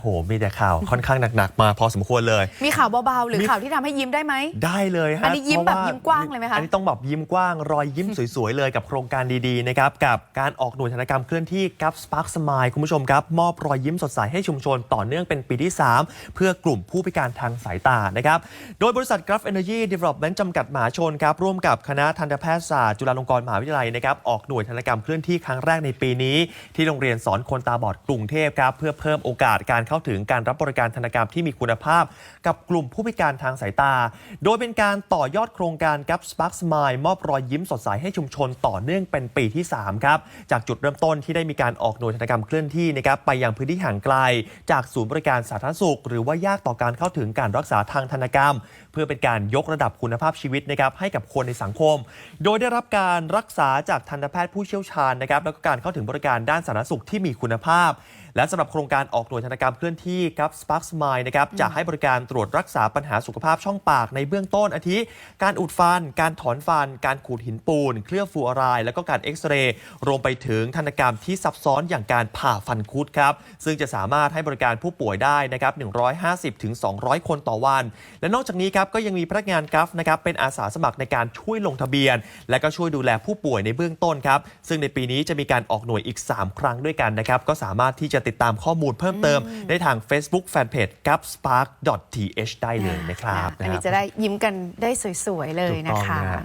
โหมีแต่ข่าวค่อนข้างหนักๆมาพอสมควรเลย มีข่าวเบาๆ หรือมีข่าวที่ทำให้ยิ้มได้ไหม ได้เลยฮะอันนี้ยิ้มเพราะแบบยิ้มกว้างเลยไหมคะ อันนี้ต้องแบบยิ้มกว้างรอยยิ้มสวยๆ เลยกับโครงการดีๆนะครับกับการออกหน่วยธนกรรมเคลื่อนที่กับ Spark Smile คุณผู้ชมครับ มอบรอยยิ้มสดใสให้ชุมชนต่อเนื่องเป็นปีที่ 3 เพื่อกลุ่มผู้พิการทางสายตานะครับโดยบริษัท Graph Energy Development จำกัดมหาชนครับร่วมกับคณะทันตแพทยศาสตร์จุฬาลงกรณ์มหาวิทยาลัยนะครับออกหน่วยธนกรรมเคลื่อนที่ครั้งแรกในปีนี้ ที่โรงเรียนสอนคนตาบอดกรุงเทพครับเพื่อเพิ่มโอกาสการเข้าถึงการรับบริการธนกรรที่มีคุณภาพ กับกลุ่มผู้พิการทางสายตา โดยเป็นการต่อยอดโครงการกับ Spark Smile มอบรอยยิ้มสดใสให้ชุมชนต่อเนื่องเป็นปีที่ 3 ครับ จากจุดเริ่มต้นที่ได้มีการออกหน่วยธนกรรมเคลื่อนที่นะครับไปยังพื้นที่ห่างไกล จากศูนย์บริการสาธารณสุข หรือว่ายากต่อการเข้าถึงการรักษาทางธนกรรม เพื่อเป็นการยกระดับคุณภาพชีวิตนะครับให้กับคนในสังคม โดยได้รับการรักษาจากทันตแพทย์ผู้เชี่ยวชาญนะครับแล้วก็การเข้าถึงบริการด้านสาธารณสุขที่มีคุณภาพและสำหรับโครงการออกหน่วยธนกรรมเคลื่อนที่ครับ Spark Smile นะครับจะให้บริการตรวจรักษาปัญหาสุขภาพช่องปากในเบื้องต้นอาทิ การอุดฟัน การถอนฟัน การขูดหินปูน เคลือบฟลูออไรด์แล้วก็การเอ็กซเรย์รวมไปถึงธนกรรมที่ซับซ้อนอย่างการผ่าฟันคุดครับซึ่งจะสามารถให้บริการผู้ป่วยได้นะครับ150ถึง200 คนต่อวัน และนอกจากนี้ครับก็ยังมีพนักงานกราฟนะครับเป็นอาสาสมัครในการช่วยลงทะเบียน และก็ช่วยดูแลผู้ป่วยในเบื้องต้นครับซึ่งในปีนี้จะมีการออกหน่วยอีก 3 ครั้งด้วยกันนะครับก็สามารถที่จะติดตามข้อมูลเพิ่มเติมได้ทาง Facebook Fanpage กับ spark th ได้เลยนะครับอันนี้จะได้ยิ้มกันได้สวย ๆ เลยนะถูกต้องคะนะฮะ